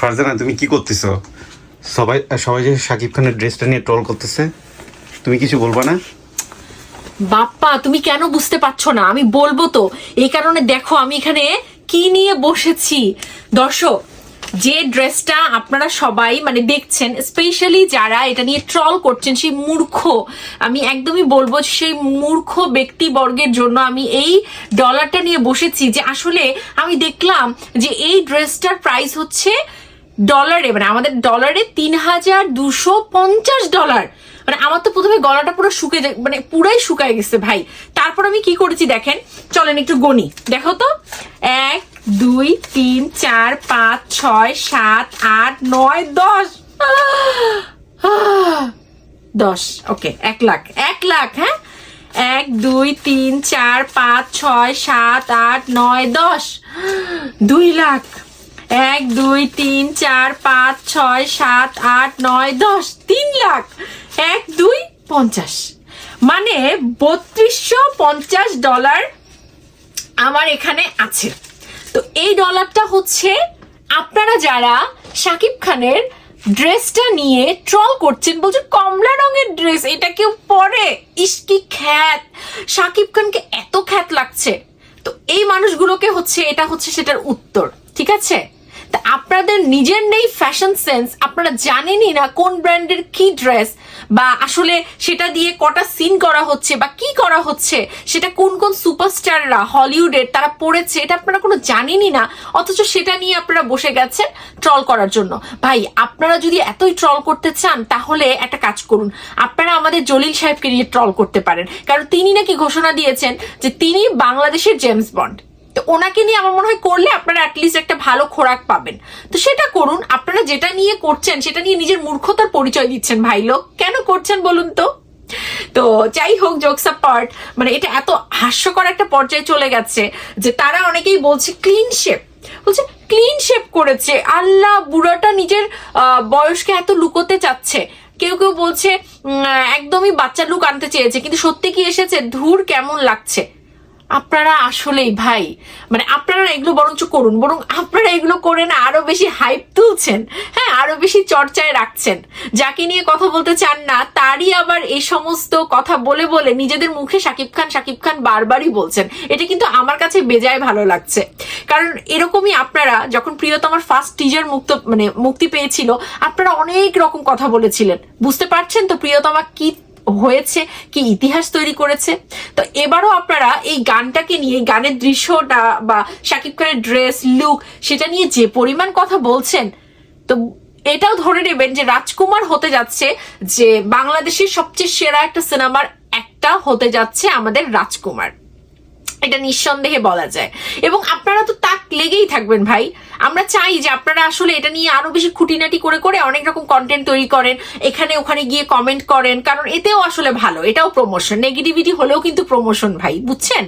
ফারজানা, তুমি কি করতেছো? সবাই সবাই যে সাকিব খানের ড্রেসটা নিয়ে ট্রল করতেছে, তুমি কিছু বলব না? বাপ্পা, তুমি কেন বুঝতে পারছ না? আমি বলব তো। এই কারণে দেখো, আমি এখানে কি নিয়ে বসেছি? দর্শক যে ড্রেসটা আপনারা সবাই মানে দেখছেন স্পেশালি যারা এটা নিয়ে ট্রল করছেন, সেই মূর্খ, আমি একদমই বলব সেই মূর্খ ব্যক্তিবর্গের জন্য আমি এই ডলারটা নিয়ে বসেছি যে আসলে আমি দেখলাম যে এই ড্রেসটার প্রাইস হচ্ছে ডলারে মানে আমাদের ডলারে তিন হাজার দুশো পঞ্চাশ ডলার মানে আমার তো প্রথমে গলাটা পুরো শুকে যায় মানে পুরাই শুকায় গেছে ভাই। তারপর আমি কি করেছি দেখেন, চলেন একটু গণি। দেখো তো, এক দুই, তিন, চার, পাঁচ, ছয়, সাত, আট, নয়, দশ। দশ ওকে এক লাখ এক লাখ হ্যাঁ? এক, দুই, তিন, চার, পাঁচ, ছয়, সাত, আট, নয়, দশ। দুই লাখ। এক, দুই, তিন, চার, পাঁচ, ছয়, সাত, আট, নয়, দশ। তিন লাখ। এক, দুই, পঞ্চাশ। মানে বত্রিশশো পঞ্চাশ ডলার আমার এখানে আছে। তো এই ডলারটা হচ্ছে আপনারা যারা শাকিব খানের ড্রেসটা নিয়ে ট্রল করছেন, বলছেন কমলা রঙের ড্রেস এটা কেউ পরে? ইস্কি খ্যাত! শাকিব খানকে এত খ্যাত লাগছে। তো এই মানুষগুলোকে হচ্ছে, এটা হচ্ছে সেটার উত্তর, ঠিক আছে? আপনাদের নিজের নেই ফ্যাশন সেন্স আপনারা জানেনই না কোন ব্র্যান্ডের কি ড্রেস বা আসলে সেটা দিয়ে কটা সিন করা হচ্ছে বা কি করা হচ্ছে, সেটা কোন কোন সুপারস্টাররা হলিউডের তারা পড়েছে, এটা আপনারা কোনো জানেনই না, অথচ সেটা নিয়ে আপনারা বসে গেছেন ট্রল করার জন্য। ভাই, আপনারা যদি এতই ট্রল করতে চান, তাহলে একটা কাজ করুন, আপনারা আমাদের জলিল সাহেবকে নিয়ে ট্রল করতে পারেন, কারণ তিনি নাকি ঘোষণা দিয়েছেন যে তিনি বাংলাদেশের জেমস বন্ড ওনাকে নিয়ে আমার মনে হয় করলে আপনারা অ্যাটলিস্ট একটা ভালো খোরাক পাবেন। তো সেটা করুন, আপনারা যেটা নিয়ে করছেন, সেটা নিয়ে নিজের মূর্খতার পরিচয় দিচ্ছেন ভাই লোক। কেন করছেন বলুন তো? তো যাই হোক জোকস পার্ট মানে এটা এত হাস্যকর একটা পর্যায়ে চলে গেছে যে তারা অনেকেই বলছে ক্লিন শেপ বলছে ক্লিন শেপ করেছে। আল্লাহ, বুড়াটা নিজের বয়সকে এত লুকোতে চাচ্ছে। কেউ কেউ বলছে একদমই বাচ্চা লুক আনতে চেয়েছে, কিন্তু সত্যি কি এসেছে? ধুর কেমন লাগছে। আপনারা আসলেই ভাই মানে আপনারা এগুলো বরঞ্চ করুন, বরং আপনারা এগুলো করে না আরও বেশি হাইপ তুলছেন হ্যাঁ আরও বেশি চর্চায় রাখছেন। যাকে নিয়ে কথা বলতে চান না, তারই আবার এই সমস্ত কথা বলে বলে নিজেদের মুখে শাকিব খান শাকিব খান বারবারই বলছেন। এটা কিন্তু আমার কাছে বেজায় ভালো লাগছে। কারণ এরকমই আপনারা যখন প্রিয়তমার ফার্স্ট টিজার মুক্ত মানে মুক্তি পেয়েছিল, আপনারা অনেক রকম কথা বলেছিলেন। বুঝতে পারছেন তো প্রিয়তমা কি হয়েছে, কি ইতিহাস তৈরি করেছে। তো এবারও আপনারা এই গানটাকে নিয়ে, গানের দৃশ্যটা বা শাকিব খানের ড্রেস লুক সেটা নিয়ে যে পরিমাণ কথা বলছেন, তো এটাও ধরে নেবেন যে রাজকুমার হতে যাচ্ছে, যে বাংলাদেশের সবচেয়ে সেরা একটা সিনেমার একটা হতে যাচ্ছে আমাদের রাজকুমার। এটা নিঃসন্দেহে বলা যায়। এবং আপনারা তো তাক লেগেই থাকবেন ভাই। আমরা চাই যে আপনারা আসলে এটা নিয়ে আরও বেশি খুঁটিনাটি করে করে অনেক রকম কন্টেন্ট তৈরি করেন, এখানে ওখানে গিয়ে কমেন্ট করেন, কারণ এতেও আসলে ভালো, এটাও প্রমোশন নেগেটিভিটি হলেও কিন্তু প্রমোশন ভাই, বুঝছেন?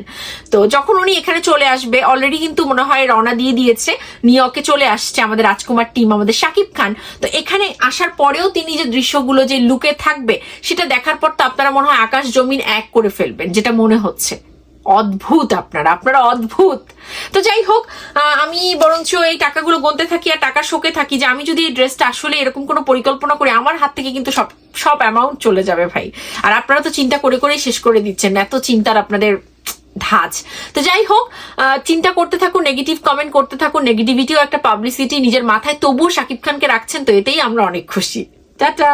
তো যখন উনি এখানে চলে আসবে অলরেডি কিন্তু মনে হয় রওনা দিয়ে দিয়েছে, নিউ চলে আসছে আমাদের রাজকুমার টিম আমাদের শাকিব খান। তো এখানে আসার পরেও তিনি যে দৃশ্যগুলো, যে লুকে থাকবে, সেটা দেখার পর তো আপনারা মনে হয় আকাশ জমিন এক করে ফেলবেন, যেটা মনে হচ্ছে। অদ্ভুত আপনারা আপনারা অদ্ভুত। তো যাই হোক আমি বরঞ্চ এই টাকাগুলো গুনতে থাকি আর টাকা শোকে থাকি যে আমি যদি এই ড্রেসটা আসলে এরকম কোনো পরিকল্পনা করি আমার হাত থেকে কিন্তু সব সব অ্যামাউন্ট চলে যাবে ভাই। আর আপনারা তো চিন্তা করে করেই শেষ করে দিচ্ছেন, এত চিন্তার আপনাদের ধাজ তো যাই হোক চিন্তা করতে থাকুন নেগেটিভ কমেন্ট করতে থাকুন নেগেটিভিটিও একটা পাবলিসিটি নিজের মাথায়। তবুও শাকিব খানকে রাখছেন তো এতেই আমরা অনেক খুশি। টাটা!